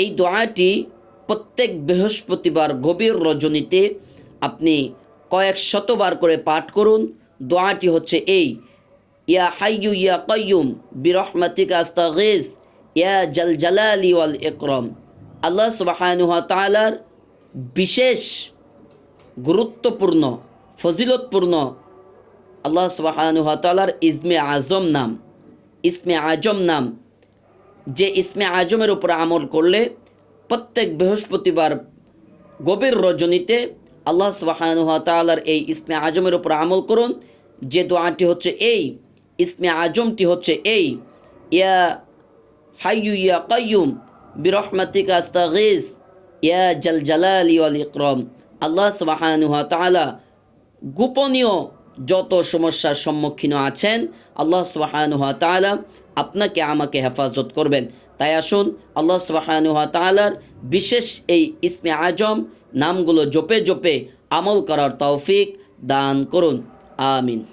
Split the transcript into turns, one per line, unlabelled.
এই দোয়াটি প্রত্যেক বৃহস্পতিবার গভীর রজনীতে আপনি কয়েক শতবার করে পাঠ করুন। দোয়াটি হচ্ছে এই, ইয়া হাইয়ু ইয়া কয়ুম বিরহমাতিকা আস্তাগিজ, ইয়া জাল জালালি ওয়াল ইকরম। আল্লাহ সুবহানাহু ওয়া তাআলার বিশেষ গুরুত্বপূর্ণ, ফজিলতপূর্ণ আল্লাহ সুবহানাহু ওয়া তাআলার ইসমে আজম নাম, ইসমে আজম নাম যে ইসমে আজমের উপর আমল করলে প্রত্যেক বৃহস্পতিবার গভীর রজনীতে আল্লাহ সুবহানাহু ওয়া এই ইসমে আজমের উপর আমল করুন। যে দোয়াটি হচ্ছে এই, ইসমে আজমটি হচ্ছে এই, ইয়া হাইয়ু ইয়া কাইয়ুম বিরহমাতিকা আস্তাগিজ ইয়া জাল জালালি ওয়াল ইকরাম। আল্লাহ সুবহানাহু ওয়া গোপনীয় যত সমস্যার সম্মুখীন আছেন, আল্লাহ সুবহানাহু ওয়া তাআলা আপনাকে আমাকে হেফাজত করবেন। তাই আসুন, আল্লাহ সুবহানাহু ওয়া তাআলার বিশেষ এই ইসমে আজম নামগুলো জোপে জোপে আমল করার তৌফিক দান করুন। আমিন।